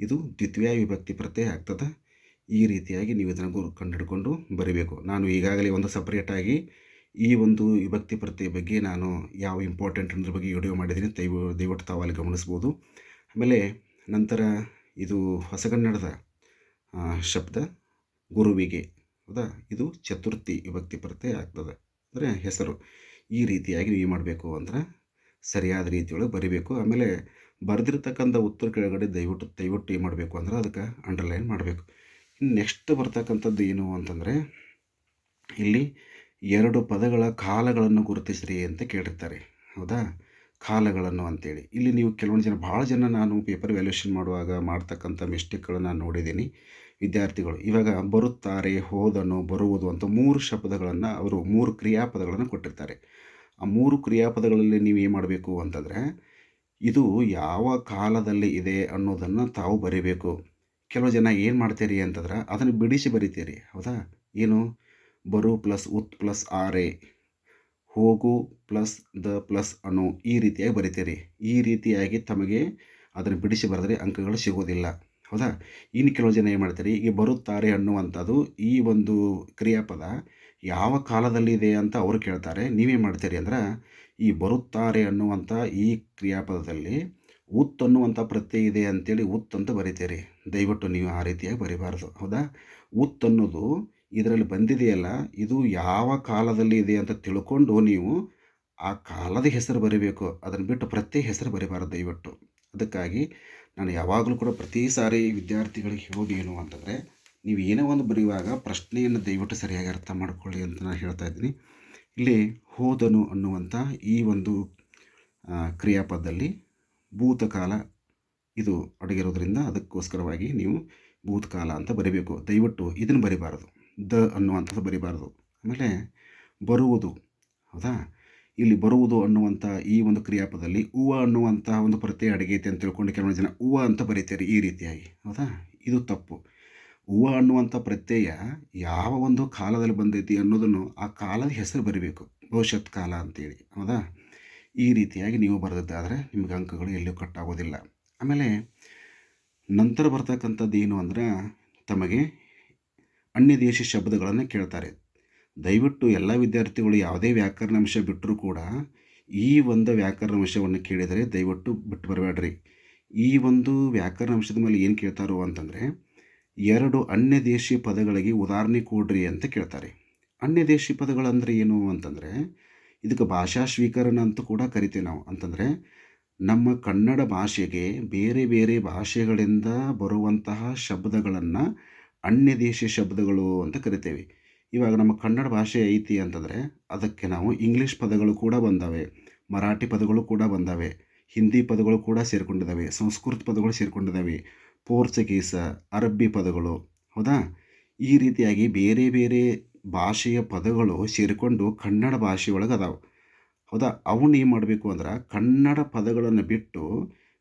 ಇದು ದ್ವಿತೀಯ ವಿಭಕ್ತಿ ಪ್ರತ್ಯಯ ಆಗ್ತದೆ. ಈ ರೀತಿಯಾಗಿ ನೀವು ಇದನ್ನು ಕಂಡುಹಿಡ್ಕೊಂಡು ಬರಿಬೇಕು. ನಾನು ಈಗಾಗಲೇ ಒಂದು ಸಪ್ರೇಟಾಗಿ ಈ ಒಂದು ವಿಭಕ್ತಿ ಪ್ರತ್ಯಯ ಬಗ್ಗೆ ನಾನು ಯಾವ ಇಂಪಾರ್ಟೆಂಟ್ ಅನ್ನೋದ್ರ ಬಗ್ಗೆ ವಿಡಿಯೋ ಮಾಡಿದ್ದೀನಿ. ದಯವು, ದಯವಿಟ್ಟು ತಾವು ಅಲ್ಲಿ ಗಮನಿಸ್ಬೋದು. ಆಮೇಲೆ ನಂತರ ಇದು ಹೊಸಗನ್ನಡದ ಶಬ್ದ ಗುರುವಿಗೆ. ಹೌದಾ? ಇದು ಚತುರ್ಥಿ ವಿಭಕ್ತಿ ಪ್ರತ್ಯಯ ಆಗ್ತದೆ. ಅಂದರೆ ಹೆಸರು ಈ ರೀತಿಯಾಗಿ ನೀವು ಮಾಡಬೇಕು ಅಂದ್ರೆ ಸರಿಯಾದ ರೀತಿಯೊಳಗೆ ಬರಿಬೇಕು. ಆಮೇಲೆ ಬರೆದಿರ್ತಕ್ಕಂಥ ಉತ್ತರ ಕೆಳಗಡೆ ದಯವಿಟ್ಟು ದಯವಿಟ್ಟು ಏನು ಮಾಡಬೇಕು ಅಂದ್ರೆ ಅದಕ್ಕೆ ಅಂಡರ್ಲೈನ್ ಮಾಡಬೇಕು. ಇನ್ನು ನೆಕ್ಸ್ಟ್ ಬರ್ತಕ್ಕಂಥದ್ದು ಏನು ಅಂತಂದರೆ ಇಲ್ಲಿ ಎರಡು ಪದಗಳ ಕಾಲಗಳನ್ನು ಗುರುತಿಸ್ರಿ ಅಂತ ಕೇಳಿರ್ತಾರೆ. ಹೌದಾ? ಕಾಲಗಳನ್ನು ಅಂತೇಳಿ. ಇಲ್ಲಿ ನೀವು ಕೆಲವೊಂದು ಜನ ಭಾಳ ಜನ ನಾನು ಪೇಪರ್ ವ್ಯಾಲ್ಯೂಷನ್ ಮಾಡುವಾಗ ಮಾಡ್ತಕ್ಕಂಥ ಮಿಸ್ಟೇಕ್ಗಳನ್ನು ನಾನು ನೋಡಿದ್ದೀನಿ. ವಿದ್ಯಾರ್ಥಿಗಳು, ಇವಾಗ ಬರುತ್ತಾರೆ, ಹೋದನು, ಬರುವುದು ಅಂತ ಮೂರು ಶಬ್ದಗಳನ್ನು ಅವರು, ಮೂರು ಕ್ರಿಯಾಪದಗಳನ್ನು ಕೊಟ್ಟಿರ್ತಾರೆ. ಆ ಮೂರು ಕ್ರಿಯಾಪದಗಳಲ್ಲಿ ನೀವು ಏನು ಮಾಡಬೇಕು ಅಂತಂದರೆ, ಇದು ಯಾವ ಕಾಲದಲ್ಲಿ ಇದೆ ಅನ್ನೋದನ್ನು ತಾವು ಬರೀಬೇಕು. ಕೆಲವು ಜನ ಏನು ಮಾಡ್ತೀರಿ ಅಂತಂದ್ರೆ, ಅದನ್ನು ಬಿಡಿಸಿ ಬರಿತೀರಿ. ಹೌದಾ? ಏನು? ಬರು ಪ್ಲಸ್ ಉತ್ ಪ್ಲಸ್ ಆರೆ, ಹೋಗು ಪ್ಲಸ್ ದ ಪ್ಲಸ್ ಅನು ಈ ರೀತಿಯಾಗಿ ಬರಿತೀರಿ. ಈ ರೀತಿಯಾಗಿ ತಮಗೆ ಅದನ್ನು ಬಿಡಿಸಿ ಬರೆದರೆ ಅಂಕಗಳು ಸಿಗೋದಿಲ್ಲ ಹೌದಾ? ಇನ್ನು ಕೆಲವು ಜನ ಏನು ಮಾಡ್ತಾರೆ ಈಗ ಬರುತ್ತಾರೆ ಅನ್ನುವಂಥದ್ದು ಈ ಒಂದು ಕ್ರಿಯಾಪದ ಯಾವ ಕಾಲದಲ್ಲಿ ಇದೆ ಅಂತ ಅವರು ಕೇಳ್ತಾರೆ. ನೀವೇನು ಮಾಡ್ತೀರಿ ಅಂದ್ರೆ, ಈ ಬರುತ್ತಾರೆ ಅನ್ನುವಂಥ ಈ ಕ್ರಿಯಾಪದದಲ್ಲಿ ಉತ್ ಅನ್ನುವಂಥ ಪ್ರತ್ಯಯ ಇದೆ ಅಂತೇಳಿ ಉತ್ ಅಂತ ಬರಿತೀರಿ. ದಯವಿಟ್ಟು ನೀವು ಆ ರೀತಿಯಾಗಿ ಬರಿಬಾರ್ದು. ಹೌದಾ? ಉತ್ ಅನ್ನೋದು ಇದರಲ್ಲಿ ಬಂದಿದೆಯಲ್ಲ, ಇದು ಯಾವ ಕಾಲದಲ್ಲಿ ಇದೆ ಅಂತ ತಿಳ್ಕೊಂಡು ನೀವು ಆ ಕಾಲದ ಹೆಸರು ಬರಿಬೇಕು. ಅದನ್ನು ಬಿಟ್ಟು ಪ್ರತಿ ಹೆಸರು ಬರೀಬಾರ್ದು ದಯವಿಟ್ಟು. ಅದಕ್ಕಾಗಿ ನಾನು ಯಾವಾಗಲೂ ಕೂಡ ಪ್ರತಿ ಸಾರಿ ವಿದ್ಯಾರ್ಥಿಗಳಿಗೆ ಹೇಳೋದು ಏನು ಅಂತಂದರೆ, ನೀವು ಏನೋ ಒಂದು ಬರೆಯುವಾಗ ಪ್ರಶ್ನೆಯನ್ನು ದಯವಿಟ್ಟು ಸರಿಯಾಗಿ ಅರ್ಥ ಮಾಡಿಕೊಳ್ಳಿ ಅಂತ ನಾನು ಹೇಳ್ತಾ ಇದ್ದೀನಿ. ಇಲ್ಲಿ ಹೋದನು ಅನ್ನುವಂಥ ಈ ಒಂದು ಕ್ರಿಯಾಪದದಲ್ಲಿ ಭೂತಕಾಲ ಇದು ಅಡಗಿರೋದ್ರಿಂದ ಅದಕ್ಕೋಸ್ಕರವಾಗಿ ನೀವು ಭೂತಕಾಲ ಅಂತ ಬರಿಬೇಕು. ದಯವಿಟ್ಟು ಇದನ್ನು ಬರಿಬಾರದು. ದ ಅನ್ನುವಂಥದ್ದು ಬರಿಬಾರದು. ಆಮೇಲೆ ಬರುವುದು, ಹೌದಾ? ಇಲ್ಲಿ ಬರುವುದು ಅನ್ನುವಂಥ ಈ ಒಂದು ಕ್ರಿಯಾಪದಲ್ಲಿ ಹೂವ ಅನ್ನುವಂಥ ಒಂದು ಪ್ರತ್ಯಯ ಅಡಗೈತೆ ಅಂತ ತಿಳ್ಕೊಂಡು ಕೆಲವೊಂದು ಜನ ಹೂವ ಅಂತ ಬರೀತಾರೆ ಈ ರೀತಿಯಾಗಿ, ಹೌದಾ? ಇದು ತಪ್ಪು. ಹೂವ ಅನ್ನುವಂಥ ಪ್ರತ್ಯಯ ಯಾವ ಒಂದು ಕಾಲದಲ್ಲಿ ಬಂದೈತಿ ಅನ್ನೋದನ್ನು ಆ ಕಾಲದ ಹೆಸರು ಬರಿಬೇಕು. ಭವಿಷ್ಯತ್ ಕಾಲ ಅಂತೇಳಿ, ಹೌದಾ? ಈ ರೀತಿಯಾಗಿ ನೀವು ಬರೆದಿದ್ದಾದರೆ ನಿಮಗೆ ಅಂಕಗಳು ಎಲ್ಲೂ ಕಟ್ಟಾಗೋದಿಲ್ಲ ಆಮೇಲೆ ನಂತರ ಬರ್ತಕ್ಕಂಥದ್ದು ಏನು ಅಂದ್ರೆ ತಮಗೆ ಅನ್ಯ ದೇಶ ಶಬ್ದಗಳನ್ನು ಕೇಳ್ತಾರೆ. ದಯವಿಟ್ಟು ಎಲ್ಲ ವಿದ್ಯಾರ್ಥಿಗಳು ಯಾವುದೇ ವ್ಯಾಕರಣಾಂಶ ಬಿಟ್ಟರೂ ಕೂಡ ಈ ಒಂದು ವ್ಯಾಕರಣಾಂಶವನ್ನು ಕೇಳಿದರೆ ದಯವಿಟ್ಟು ಬಿಟ್ಟು ಬರಬೇಡ್ರಿ. ಈ ಒಂದು ವ್ಯಾಕರಣಾಂಶದ ಮೇಲೆ ಏನು ಕೇಳ್ತಾರೋ ಅಂತಂದರೆ, ಎರಡು ಅನ್ಯ ದೇಶಿ ಪದಗಳಿಗೆ ಉದಾಹರಣೆ ಕೊಡ್ರಿ ಅಂತ ಕೇಳ್ತಾರೆ. ಅನ್ಯ ದೇಶೀಯ ಪದಗಳಂದರೆ ಏನು ಅಂತಂದರೆ, ಇದಕ್ಕೆ ಭಾಷಾ ಸ್ವೀಕರಣ ಅಂತ ಕೂಡ ಕರಿತೀವಿ ನಾವು. ಅಂತಂದರೆ, ನಮ್ಮ ಕನ್ನಡ ಭಾಷೆಗೆ ಬೇರೆ ಬೇರೆ ಭಾಷೆಗಳಿಂದ ಬರುವಂತಹ ಶಬ್ದಗಳನ್ನು ಅನ್ಯ ದೇಶ ಶಬ್ದಗಳು ಅಂತ ಕರಿತೇವೆ. ಇವಾಗ ನಮ್ಮ ಕನ್ನಡ ಭಾಷೆ ಐತಿ ಅಂತಂದರೆ ಅದಕ್ಕೆ ನಾವು ಇಂಗ್ಲೀಷ್ ಪದಗಳು ಕೂಡ ಬಂದಾವೆ, ಮರಾಠಿ ಪದಗಳು ಕೂಡ ಬಂದಾವೆ, ಹಿಂದಿ ಪದಗಳು ಕೂಡ ಸೇರಿಕೊಂಡಿದ್ದಾವೆ ಸಂಸ್ಕೃತ ಪದಗಳು ಸೇರಿಕೊಂಡಿದ್ದಾವೆ ಪೋರ್ಚುಗೀಸ, ಅರಬ್ಬಿ ಪದಗಳು, ಹೌದಾ? ಈ ರೀತಿಯಾಗಿ ಬೇರೆ ಬೇರೆ ಭಾಷೆಯ ಪದಗಳು ಸೇರಿಕೊಂಡು ಕನ್ನಡ ಭಾಷೆಯೊಳಗೆ ಅದಾವೆ. ಹೌದಾ? ಅವನ್ನ ಏನು ಮಾಡಬೇಕು ಅಂದ್ರೆ ಕನ್ನಡ ಪದಗಳನ್ನು ಬಿಟ್ಟು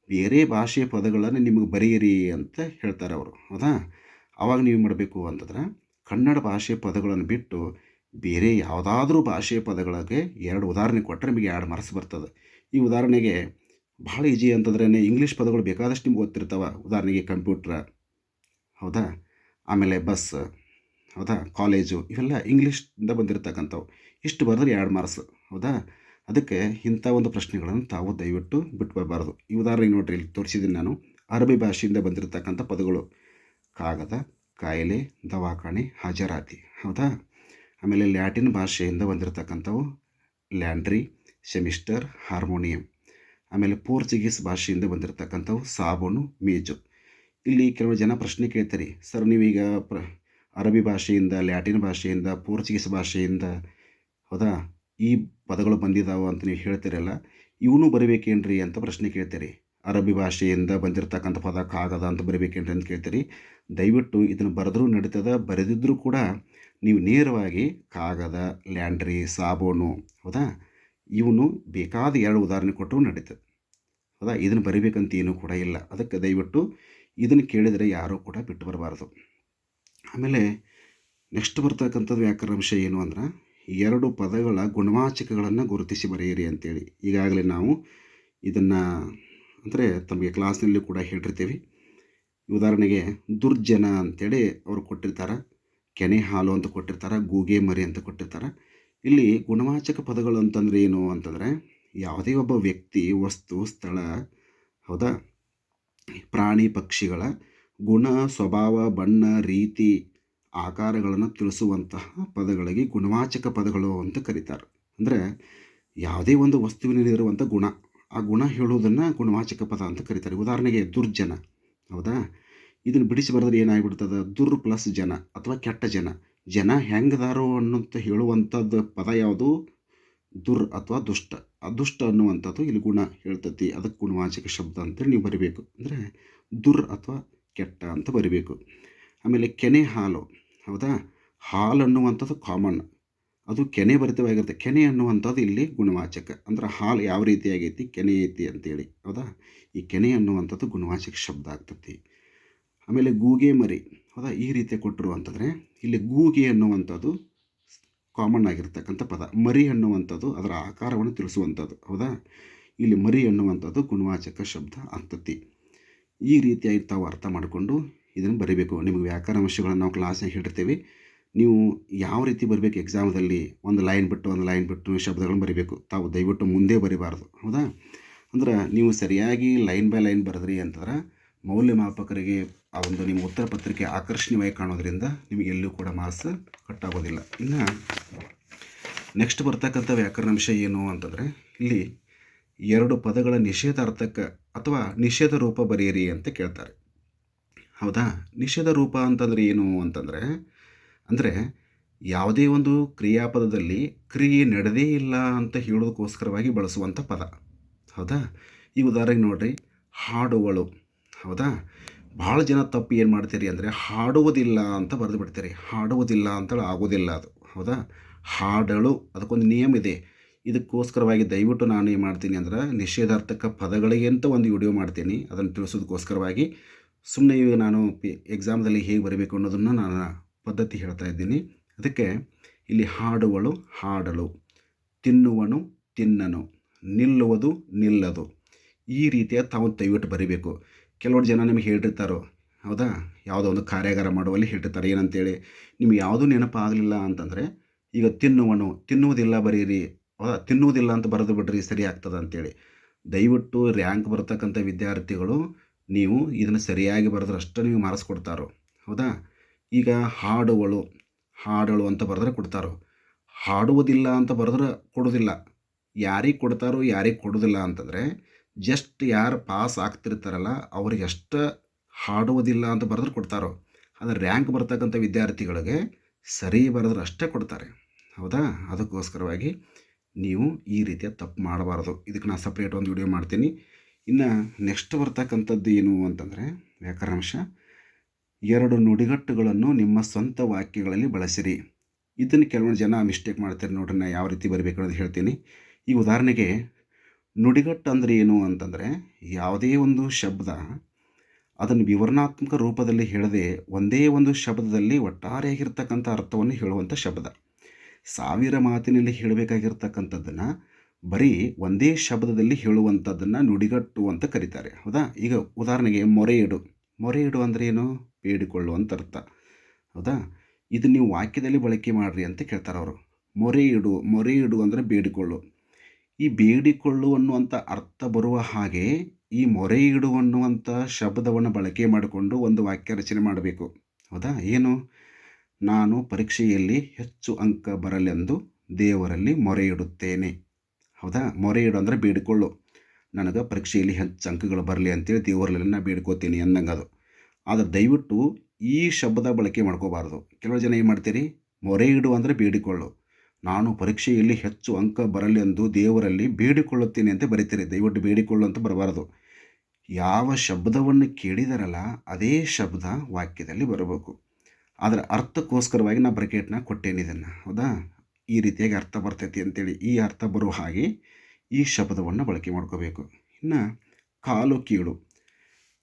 ಬೇರೆ ಭಾಷೆಯ ಪದಗಳನ್ನು ನಿಮಗೆ ಬರೆಯಿರಿ ಅಂತ ಹೇಳ್ತಾರೆ ಅವರು. ಹೌದಾ? ಆವಾಗ ನೀವು ಮಾಡಬೇಕು ಅಂತಂದ್ರೆ ಕನ್ನಡ ಭಾಷೆಯ ಪದಗಳನ್ನು ಬಿಟ್ಟು ಬೇರೆ ಯಾವುದಾದ್ರೂ ಭಾಷೆಯ ಪದಗಳಿಗೆ ಎರಡು ಉದಾಹರಣೆ ಕೊಟ್ಟರೆ ನಿಮಗೆ ಎರಡು ಮಾರ್ಕ್ಸ್ ಬರ್ತದೆ. ಈ ಉದಾಹರಣೆಗೆ ಭಾಳ ಈಜಿ ಅಂತಂದ್ರೆ ಇಂಗ್ಲೀಷ್ ಪದಗಳು ಬೇಕಾದಷ್ಟು ನಿಮ್ಗೆ ಗೊತ್ತಿರ್ತಾವೆ. ಉದಾಹರಣೆಗೆ ಕಂಪ್ಯೂಟ್ರ, ಹೌದಾ? ಆಮೇಲೆ ಬಸ್, ಹೌದಾ? ಕಾಲೇಜು ಇವೆಲ್ಲ ಇಂಗ್ಲೀಷಿಂದ ಬಂದಿರತಕ್ಕಂಥವು. ಇಷ್ಟು ಬರೆದ್ರೆ ಎರಡು ಮಾರ್ಕ್ಸ್ ಹೌದಾ? ಅದಕ್ಕೆ ಇಂಥ ಒಂದು ಪ್ರಶ್ನೆಗಳನ್ನು ತಾವು ದಯವಿಟ್ಟು ಬಿಟ್ಟು ಬರಬಾರ್ದು ಈ ಉದಾಹರಣೆಗೆ ನೋಡಿರಿ, ಇಲ್ಲಿ ತೋರಿಸಿದ್ದೀನಿ ನಾನು. ಅರಬಿ ಭಾಷೆಯಿಂದ ಬಂದಿರತಕ್ಕಂಥ ಪದಗಳು. ಕಾಗದ, ಕಾಯಿಲೆ, ದವಾಖಾನೆ, ಹಾಜರಾತಿ. ಹೌದಾ? ಆಮೇಲೆ ಲ್ಯಾಟಿನ್ ಭಾಷೆಯಿಂದ ಬಂದಿರತಕ್ಕಂಥವು ಲ್ಯಾಂಡ್ರಿ ಸೆಮಿಸ್ಟರ್, ಹಾರ್ಮೋನಿಯಂ. ಆಮೇಲೆ ಪೋರ್ಚುಗೀಸ್ ಭಾಷೆಯಿಂದ ಬಂದಿರತಕ್ಕಂಥವು ಸಾಬೂನು, ಮೇಜು. ಇಲ್ಲಿ ಕೆಲವು ಜನ ಪ್ರಶ್ನೆ ಕೇಳ್ತಾರೆ, ಸರ್, ನೀವೀಗ ಪ್ರ, ಅರಬಿ ಭಾಷೆಯಿಂದ, ಲ್ಯಾಟಿನ್ ಭಾಷೆಯಿಂದ, ಪೋರ್ಚುಗೀಸ್ ಭಾಷೆಯಿಂದ, ಹೌದಾ? ಈ ಪದಗಳು ಬಂದಿದ್ದಾವೆ ಅಂತ ನೀವು ಹೇಳ್ತೀರಲ್ಲ, ಇವನು ಬರಬೇಕೇನ್ರಿ? ಅಂತ ಪ್ರಶ್ನೆ ಕೇಳ್ತೀರಿ. ಅರಬಿ ಭಾಷೆಯಿಂದ ಬಂದಿರತಕ್ಕಂಥ ಪದ, ಕಾಗದ ಅಂತ ಬರಬೇಕೇನ್ರಿ ಅಂತ ಕೇಳ್ತೀರಿ. ದಯವಿಟ್ಟು ಇದನ್ನು ಬರೆದ್ರೂ ನಡೀತದೆ ಬರೆದಿದ್ದರೂ ಕೂಡ ನೀವು ನೇರವಾಗಿ ಕಾಗದ, ಲ್ಯಾಂಡ್ರಿ, ಸಾಬೂನು, ಹೌದಾ? ಇವನು ಬೇಕಾದ ಎರಡು ಉದಾಹರಣೆ ಕೊಟ್ಟರು ನಡೀತದೆ. ಹೌದಾ? ಇದನ್ನು ಬರಿಬೇಕಂತ ಏನೂ ಕೂಡ ಇಲ್ಲ. ಅದಕ್ಕೆ ದಯವಿಟ್ಟು ಇದನ್ನು ಕೇಳಿದರೆ ಯಾರೂ ಕೂಡ ಬಿಟ್ಟು ಬರಬಾರ್ದು. ಆಮೇಲೆ ನೆಕ್ಸ್ಟ್ ಬರ್ತಕ್ಕಂಥದ್ದು ವ್ಯಾಕರಣ ವಿಷಯ ಏನು ಅಂದ್ರೆ, ಎರಡು ಪದಗಳ ಗುಣವಾಚಕಗಳನ್ನು ಗುರುತಿಸಿ ಬರೆಯಿರಿ ಅಂತೇಳಿ. ಈಗಾಗಲೇ ನಾವು ಇದನ್ನು, ಅಂದರೆ ತಮಗೆ ಕ್ಲಾಸ್ನಲ್ಲಿ ಕೂಡ ಹೇಳಿರ್ತೀವಿ. ಉದಾಹರಣೆಗೆ ದುರ್ಜನ ಅಂತೇಳಿ ಅವರು ಕೊಟ್ಟಿರ್ತಾರೆ, ಕೆನೆ ಹಾಲು ಅಂತ ಕೊಟ್ಟಿರ್ತಾರೆ, ಗೂಗೆ ಮರಿ ಅಂತ ಕೊಟ್ಟಿರ್ತಾರೆ. ಇಲ್ಲಿ ಗುಣವಾಚಕ ಪದಗಳು ಅಂತಂದರೆ ಏನು ಅಂತಂದರೆ ಯಾವುದೇ ಒಬ್ಬ ವ್ಯಕ್ತಿ, ವಸ್ತು, ಸ್ಥಳ, ಹೌದಾ? ಪ್ರಾಣಿ, ಪಕ್ಷಿಗಳ ಗುಣ, ಸ್ವಭಾವ, ಬಣ್ಣ, ರೀತಿ, ಆಕಾರಗಳನ್ನು ತಿಳಿಸುವಂತಹ ಪದಗಳಿಗೆ ಗುಣವಾಚಕ ಪದಗಳು ಅಂತ ಕರೀತಾರೆ. ಅಂದರೆ ಯಾವುದೇ ಒಂದು ವಸ್ತುವಿನಲ್ಲಿರುವಂಥ ಗುಣ, ಆ ಗುಣ ಹೇಳುವುದನ್ನು ಗುಣವಾಚಕ ಪದ ಅಂತ ಕರೀತಾರೆ. ಉದಾಹರಣೆಗೆ ದುರ್ಜನ. ಹೌದಾ? ಇದನ್ನು ಬಿಡಿಸಿ ಬರೆದ್ರೆ ಏನಾಗ್ಬಿಡ್ತದೆ? ದುರ್ ಪ್ಲಸ್ ಜನ ಅಥವಾ ಕೆಟ್ಟ ಜನ. ಜನ ಹೆಂಗದಾರೋ ಅನ್ನೋಂಥ ಹೇಳುವಂಥದ್ದು ಪದ ಯಾವುದು? ದುರ್ ಅಥವಾ ದುಷ್ಟ. ಅದುಷ್ಟ ದುಷ್ಟ ಅನ್ನುವಂಥದ್ದು ಇಲ್ಲಿ ಗುಣ ಹೇಳ್ತತಿ. ಅದಕ್ಕೆ ಗುಣವಾಚಕ ಶಬ್ದ ಅಂತೇಳಿ ನೀವು ಬರಿಬೇಕು. ಅಂದರೆ ದುರ್ ಅಥವಾ ಕೆಟ್ಟ ಅಂತ ಬರಿಬೇಕು. ಆಮೇಲೆ ಕೆನೆ ಹಾಲು. ಹೌದಾ? ಹಾಲು ಅನ್ನುವಂಥದ್ದು ಕಾಮನ್ ಅದು ಕೆನೆ ಭರಿತವಾಗಿರುತ್ತೆ. ಕೆನೆ ಅನ್ನುವಂಥದ್ದು ಇಲ್ಲಿ ಗುಣವಾಚಕ. ಅಂದ್ರೆ ಹಾಲು ಯಾವ ರೀತಿಯಾಗೈತಿ? ಕೆನೆ ಐತಿ ಅಂತೇಳಿ. ಹೌದಾ? ಈ ಕೆನೆ ಅನ್ನುವಂಥದ್ದು ಗುಣವಾಚಕ ಶಬ್ದ ಆಗ್ತತಿ. ಆಮೇಲೆ ಗೂಗೆ ಮರಿ. ಹೌದಾ? ಈ ರೀತಿ ಕೊಟ್ಟರು ಅಂತಂದರೆ ಇಲ್ಲಿ ಗೂಗೆ ಅನ್ನುವಂಥದ್ದು ಕಾಮನ್ ಆಗಿರ್ತಕ್ಕಂಥ ಪದ. ಮರಿ ಅನ್ನುವಂಥದ್ದು ಅದರ ಆಕಾರವನ್ನು ತಿಳಿಸುವಂಥದ್ದು. ಹೌದಾ? ಇಲ್ಲಿ ಮರಿ ಅನ್ನುವಂಥದ್ದು ಗುಣವಾಚಕ ಶಬ್ದ ಆಗ್ತತಿ. ಈ ರೀತಿಯಾಗಿ ತಾವು ಅರ್ಥ ಮಾಡಿಕೊಂಡು ಇದನ್ನು ಬರೀಬೇಕು. ನಿಮಗೆ ವ್ಯಾಕರಣ ಅಂಶಗಳನ್ನು ನಾವು ಕ್ಲಾಸ್ನಾಗ ಹೇಳಿರ್ತೀವಿ ನೀವು ಯಾವ ರೀತಿ ಬರಬೇಕು ಎಕ್ಸಾಮ್ದಲ್ಲಿ ಒಂದು ಲೈನ್ ಬಿಟ್ಟು, ಒಂದು ಲೈನ್ ಬಿಟ್ಟು ಶಬ್ದಗಳನ್ನು ಬರಿಬೇಕು. ತಾವು ದಯವಿಟ್ಟು ಮುಂದೆ ಬರಿಬಾರ್ದು. ಹೌದಾ? ಅಂದ್ರೆ ನೀವು ಸರಿಯಾಗಿ ಲೈನ್ ಬೈ ಲೈನ್ ಬರೆದ್ರಿ ಅಂತಂದ್ರೆ ಮೌಲ್ಯಮಾಪಕರಿಗೆ ಆ ಒಂದು ನಿಮ್ಮ ಉತ್ತರ ಪತ್ರಿಕೆ ಆಕರ್ಷಣೀಯವಾಗಿ ಕಾಣೋದ್ರಿಂದ ನಿಮಗೆ ಎಲ್ಲೂ ಕೂಡ ಮಾರ್ಕ್ಸ್ ಕಟ್ಟಾಗೋದಿಲ್ಲ. ಇನ್ನು ನೆಕ್ಸ್ಟ್ ಬರ್ತಕ್ಕಂಥ ವ್ಯಾಕರಣ ಅಂಶ ಏನು ಅಂತಂದರೆ ಇಲ್ಲಿ ಎರಡು ಪದಗಳ ನಿಷೇಧಾರ್ಥಕ್ಕೆ ಅಥವಾ ನಿಷೇಧ ರೂಪ ಬರೆಯಿರಿ ಅಂತ ಕೇಳ್ತಾರೆ. ಹೌದಾ? ನಿಷೇಧ ರೂಪ ಅಂತಂದರೆ ಏನು ಅಂತಂದರೆ ಅಂದರೆ ಯಾವುದೇ ಒಂದು ಕ್ರಿಯಾಪದದಲ್ಲಿ ಕ್ರಿಯೆ ನಡೆದೇ ಇಲ್ಲ ಅಂತ ಹೇಳೋದಕ್ಕೋಸ್ಕರವಾಗಿ ಬಳಸುವಂಥ ಪದ. ಹೌದಾ? ಈ ಉದಾಹರಣೆಗೆ ನೋಡಿರಿ, ಹಾಡುವಳು. ಹೌದಾ? ಭಾಳ ಜನ ತಪ್ಪು ಏನು ಮಾಡ್ತೀರಿ ಅಂದರೆ, ಹಾಡುವುದಿಲ್ಲ ಅಂತ ಬರೆದು ಬಿಡ್ತೀರಿ. ಹಾಡುವುದಿಲ್ಲ ಅಂತೇಳಿ ಆಗೋದಿಲ್ಲ ಅದು. ಹೌದಾ? ಹಾಡಳು ಅದಕ್ಕೊಂದು ನಿಯಮ ಇದೆ. ಇದಕ್ಕೋಸ್ಕರವಾಗಿ ದಯವಿಟ್ಟು ನಾನು ಏನು ಮಾಡ್ತೀನಿ ಅಂದ್ರೆ, ನಿಷೇಧಾರ್ಥಕ ಪದಗಳಿಗೆ ಅಂತ ಒಂದು ವಿಡಿಯೋ ಮಾಡ್ತೀನಿ. ಅದನ್ನು ತಿಳಿಸೋದಕ್ಕೋಸ್ಕರವಾಗಿ ಸುಮ್ಮನೆ ಈಗ ನಾನು ಪಿ ಎಕ್ಸಾಮ್ದಲ್ಲಿ ಹೇಗೆ ಬರಬೇಕು ಅನ್ನೋದನ್ನು ನಾನು ಪದ್ಧತಿ ಹೇಳ್ತಾ ಇದ್ದೀನಿ. ಅದಕ್ಕೆ ಇಲ್ಲಿ ಹಾಡುವಳು ಹಾಡಲು. ತಿನ್ನುವನು ತಿನ್ನನು. ನಿಲ್ಲುವುದು ನಿಲ್ಲದು. ಈ ರೀತಿಯ ತಾವು ದಯವಿಟ್ಟು ಬರೀಬೇಕು. ಕೆಲವರು ಜನ ನಿಮಗೆ ಹೇಳಿರ್ತಾರೋ ಹೌದಾ? ಯಾವುದೋ ಒಂದು ಕಾರ್ಯಾಗಾರ ಮಾಡುವಲ್ಲಿ ಹೇಳಿರ್ತಾರೆ ಏನಂತೇಳಿ. ನಿಮ್ಗೆ ಯಾವುದೂ ನೆನಪಾಗಲಿಲ್ಲ ಅಂತಂದರೆ, ಈಗ ತಿನ್ನುವನು, ತಿನ್ನುವುದಿಲ್ಲ ಬರೀರಿ, ಹೌದಾ? ತಿನ್ನುವುದಿಲ್ಲ ಅಂತ ಬರೆದು ಬಿಡ್ರಿ ಸರಿ ಆಗ್ತದೆ ಅಂತೇಳಿ. ದಯವಿಟ್ಟು ರ್ಯಾಂಕ್ ಬರ್ತಕ್ಕಂಥ ವಿದ್ಯಾರ್ಥಿಗಳು, ನೀವು ಇದನ್ನು ಸರಿಯಾಗಿ ಬರೆದ್ರೆ ಅಷ್ಟು ಕೊಡ್ತಾರೋ, ಹೌದಾ? ಈಗ ಹಾಡುವಳು ಹಾಡಳು ಅಂತ ಬರೆದ್ರೆ ಕೊಡ್ತಾರೆ? ಹಾಡುವುದಿಲ್ಲ ಅಂತ ಬರೆದ್ರೆ ಕೊಡೋದಿಲ್ಲ ಯಾರಿಗೆ ಕೊಡ್ತಾರೋ, ಯಾರಿಗೆ ಕೊಡೋದಿಲ್ಲ ಅಂತಂದರೆ ಜಸ್ಟ್ ಯಾರು ಪಾಸ್ ಆಗ್ತಿರ್ತಾರಲ್ಲ, ಅವ್ರಿಗೆ ಎಷ್ಟು ಹಾಡುವುದಿಲ್ಲ ಅಂತ ಬರೆದ್ರೆ ಕೊಡ್ತಾರೋ? ಅದು ರ್ಯಾಂಕ್ ಬರ್ತಕ್ಕಂಥ ವಿದ್ಯಾರ್ಥಿಗಳಿಗೆ ಸರಿ ಬರೆದ್ರೆ ಅಷ್ಟೇ ಕೊಡ್ತಾರೆ. ಹೌದಾ? ಅದಕ್ಕೋಸ್ಕರವಾಗಿ ನೀವು ಈ ರೀತಿಯ ತಪ್ಪು ಮಾಡಬಾರ್ದು. ಇದಕ್ಕೆ ನಾನು ಸಪ್ರೇಟ್ ಒಂದು ವಿಡಿಯೋ ಮಾಡ್ತೀನಿ. ಇನ್ನು ನೆಕ್ಸ್ಟ್ ಬರ್ತಕ್ಕಂಥದ್ದು ಏನು ಅಂತಂದರೆ, ವ್ಯಾಕರಣಾಂಶ. ಎರಡು ನುಡಿಗಟ್ಟುಗಳನ್ನು ನಿಮ್ಮ ಸ್ವಂತ ವಾಕ್ಯಗಳಲ್ಲಿ ಬಳಸಿರಿ. ಇದನ್ನು ಕೆಲವೊಂದು ಜನ ಮಿಸ್ಟೇಕ್ ಮಾಡ್ತಾರೆ ನೋಡ್ರಿ, ನಾ ಯಾವ ರೀತಿ ಬರಬೇಕು ಅನ್ನೋದು ಹೇಳ್ತೀನಿ. ಈ ಉದಾಹರಣೆಗೆ, ನುಡಿಗಟ್ಟು ಅಂದರೆ ಏನು ಅಂತಂದರೆ, ಯಾವುದೇ ಒಂದು ಶಬ್ದ ಅದನ್ನು ವಿವರಣಾತ್ಮಕ ರೂಪದಲ್ಲಿ ಹೇಳದೆ ಒಂದೇ ಒಂದು ಶಬ್ದದಲ್ಲಿ ಒಟ್ಟಾರೆಯಾಗಿರ್ತಕ್ಕಂಥ ಅರ್ಥವನ್ನು ಹೇಳುವಂಥ ಶಬ್ದ. ಸಾವಿರ ಮಾತಿನಲ್ಲಿ ಹೇಳಬೇಕಾಗಿರ್ತಕ್ಕಂಥದ್ದನ್ನು ಬರೀ ಒಂದೇ ಶಬ್ದದಲ್ಲಿ ಹೇಳುವಂಥದ್ದನ್ನು ನುಡಿಗಟ್ಟು ಅಂತ ಕರೀತಾರೆ. ಹೌದಾ? ಈಗ ಉದಾಹರಣೆಗೆ ಮೊರೆ ಇಡು. ಮೊರೆ ಇಡು ಅಂದರೆ ಏನು? ಬೇಡಿಕೊಳ್ಳುವಂಥ ಅರ್ಥ ಹೌದಾ? ಇದು ನೀವು ವಾಕ್ಯದಲ್ಲಿ ಬಳಕೆ ಮಾಡಿರಿ ಅಂತ ಕೇಳ್ತಾರೆ ಅವರು. ಮೊರೆ ಇಡು ಮೊರೆ ಇಡು ಅಂದರೆ ಬೇಡಿಕೊಳ್ಳು. ಈ ಬೇಡಿಕೊಳ್ಳು ಅನ್ನುವಂಥ ಅರ್ಥ ಬರುವ ಹಾಗೆ ಈ ಮೊರೆ ಇಡು ಅನ್ನುವಂಥ ಶಬ್ದವನ್ನು ಬಳಕೆ ಮಾಡಿಕೊಂಡು ಒಂದು ವಾಕ್ಯ ರಚನೆ ಮಾಡಬೇಕು. ಹೌದಾ? ಏನು? ನಾನು ಪರೀಕ್ಷೆಯಲ್ಲಿ ಹೆಚ್ಚು ಅಂಕ ಬರಲೆಂದು ದೇವರಲ್ಲಿ ಮೊರೆ ಇಡುತ್ತೇನೆ. ಹೌದಾ? ಮೊರೆ ಇಡು ಅಂದರೆ ಬೇಡಿಕೊಳ್ಳು. ನನಗೆ ಪರೀಕ್ಷೆಯಲ್ಲಿ ಹೆಚ್ಚು ಅಂಕಗಳು ಬರಲಿ ಅಂತೇಳಿ ದೇವರಲ್ಲಿ ನಾನು ಬೇಡ್ಕೋತೀನಿ ಅಂದಂಗೆ ಅದು ಆದರೆ ದಯವಿಟ್ಟು ಈ ಶಬ್ದ ಬಳಕೆ ಮಾಡ್ಕೋಬಾರ್ದು. ಕೆಲವು ಜನ ಏನು ಮಾಡ್ತೀರಿ? ಮೊರೆ ಇಡು ಅಂದರೆ ಬೇಡಿಕೊಳ್ಳು. ನಾನು ಪರೀಕ್ಷೆಯಲ್ಲಿ ಹೆಚ್ಚು ಅಂಕ ಬರಲಿ ಎಂದು ದೇವರಲ್ಲಿ ಬೇಡಿಕೊಳ್ಳುತ್ತೇನೆ ಅಂತ ಬರೀತೀರಿ. ದಯವಿಟ್ಟು ಬೇಡಿಕೊಳ್ಳು ಅಂತ ಬರಬಾರ್ದು. ಯಾವ ಶಬ್ದವನ್ನು ಕೇಳಿದಾರಲ್ಲ ಅದೇ ಶಬ್ದ ವಾಕ್ಯದಲ್ಲಿ ಬರಬೇಕು. ಅದರ ಅರ್ಥಕ್ಕೋಸ್ಕರವಾಗಿ ನಾನು ಬ್ರಕೆಟ್ನ ಕೊಟ್ಟೇನೆ ಇದನ್ನು. ಹೌದಾ? ಈ ರೀತಿಯಾಗಿ ಅರ್ಥ ಬರ್ತೈತಿ ಅಂತೇಳಿ ಈ ಅರ್ಥ ಬರುವ ಹಾಗೆ ಈ ಶಬ್ದವನ್ನು ಬಳಕೆ ಮಾಡ್ಕೋಬೇಕು. ಇನ್ನು ಕಾಲು ಕೀಳು.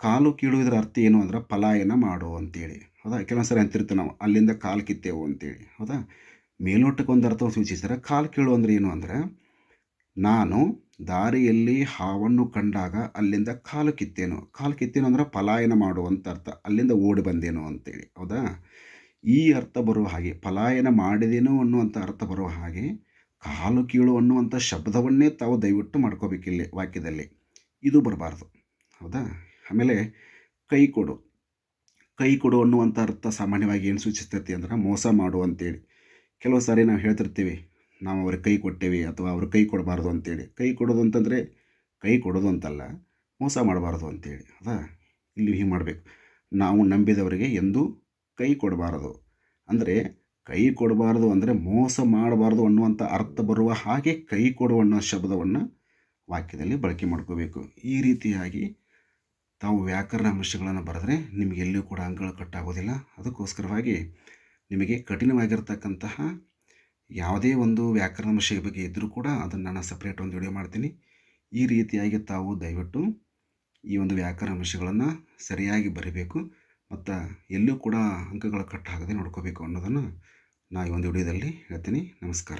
ಕಾಲು ಕೀಳು ಇದರ ಅರ್ಥ ಏನು ಅಂದ್ರೆ ಪಲಾಯನ ಮಾಡು ಅಂತೇಳಿ. ಹೌದಾ? ಕೆಲವೊಂದು ಸರಿ ಅಂತಿರ್ತೀವಿ ನಾವು, ಅಲ್ಲಿಂದ ಕಾಲು ಕಿತ್ತೇವು ಅಂತೇಳಿ. ಹೌದಾ? ಮೇಲ್ನೋಟಕ್ಕೆ ಒಂದು ಅರ್ಥವನ್ನು ಸೂಚಿಸಿದ್ರೆ ಕಾಲು ಕೀಳು ಅಂದರೆ ಏನು ಅಂದರೆ, ನಾನು ದಾರಿಯಲ್ಲಿ ಹಾವನ್ನು ಕಂಡಾಗ ಅಲ್ಲಿಂದ ಕಾಲು ಕಿತ್ತೇನು. ಕಾಲು ಕಿತ್ತೇನು ಅಂದರೆ ಪಲಾಯನ ಮಾಡುವಂಥ ಅರ್ಥ. ಅಲ್ಲಿಂದ ಓಡಿ ಬಂದೇನು ಅಂತೇಳಿ. ಹೌದಾ? ಈ ಅರ್ಥ ಬರುವ ಹಾಗೆ, ಪಲಾಯನ ಮಾಡಿದೇನೋ ಅನ್ನುವಂಥ ಅರ್ಥ ಬರುವ ಹಾಗೆ, ಕಾಲು ಕೀಳು ಅನ್ನುವಂಥ ಶಬ್ದವನ್ನೇ ತಾವು ದಯವಿಟ್ಟು ಮಾಡ್ಕೋಬೇಕಿಲ್ಲಿ ವಾಕ್ಯದಲ್ಲಿ. ಇದು ಬರಬಾರ್ದು. ಹೌದಾ? ಆಮೇಲೆ ಕೈ ಕೊಡು. ಕೈ ಕೊಡು ಅನ್ನುವಂಥ ಅರ್ಥ ಸಾಮಾನ್ಯವಾಗಿ ಏನು ಸೂಚಿಸ್ತೈತಿ ಅಂದ್ರೆ ಮೋಸ ಮಾಡು ಅಂತೇಳಿ. ಕೆಲವು ಸಾರಿ ನಾವು ಹೇಳ್ತಿರ್ತೀವಿ, ನಾವು ಅವ್ರಿಗೆ ಕೈ ಕೊಟ್ಟೇವಿ ಅಥವಾ ಅವ್ರಿಗೆ ಕೈ ಕೊಡಬಾರ್ದು ಅಂತೇಳಿ. ಕೈ ಕೊಡೋದು ಅಂತಂದರೆ ಕೈ ಕೊಡೋದು ಅಂತಲ್ಲ, ಮೋಸ ಮಾಡಬಾರ್ದು ಅಂತೇಳಿ. ಅದಾ? ಇಲ್ಲಿ ಹೀಗೆ ಮಾಡಬೇಕು. ನಾವು ನಂಬಿದವರಿಗೆ ಎಂದೂ ಕೈ ಕೊಡಬಾರದು. ಅಂದರೆ ಕೈ ಕೊಡಬಾರ್ದು ಅಂದರೆ ಮೋಸ ಮಾಡಬಾರ್ದು ಅನ್ನುವಂಥ ಅರ್ಥ ಬರುವ ಹಾಗೆ ಕೈ ಕೊಡು ಅನ್ನೋ ಶಬ್ದವನ್ನು ವಾಕ್ಯದಲ್ಲಿ ಬಳಕೆ ಮಾಡ್ಕೋಬೇಕು. ಈ ರೀತಿಯಾಗಿ ತಾವು ವ್ಯಾಕರಣ ಅಂಶಗಳನ್ನು ಬರೆದ್ರೆ ನಿಮಗೆ ಎಲ್ಲಿಯೂ ಕೂಡ ಅಂಕಗಳು ಕಟ್ಟಾಗೋದಿಲ್ಲ ಅದಕ್ಕೋಸ್ಕರವಾಗಿ ನಿಮಗೆ ಕಠಿಣವಾಗಿರ್ತಕ್ಕಂತಹ ಯಾವುದೇ ಒಂದು ವ್ಯಾಕರಣ ಅಂಶ ಬಗ್ಗೆ ಇದ್ದರೂ ಕೂಡ ಅದನ್ನು ನಾನು ಸಪ್ರೇಟ್ ಒಂದು ವಿಡಿಯೋ ಮಾಡ್ತೀನಿ. ಈ ರೀತಿಯಾಗಿ ತಾವು ದಯವಿಟ್ಟು ಈ ಒಂದು ವ್ಯಾಕರಣ ಅಂಶಗಳನ್ನು ಸರಿಯಾಗಿ ಬರೀಬೇಕು ಮತ್ತು ಎಲ್ಲೂ ಕೂಡ ಅಂಕಗಳು ಕಟ್ ಆಗದೆ ನೋಡ್ಕೋಬೇಕು ಅನ್ನೋದನ್ನು ನಾ ಈ ಒಂದು ವಿಡಿಯೋದಲ್ಲಿ ಹೇಳ್ತೀನಿ. ನಮಸ್ಕಾರ.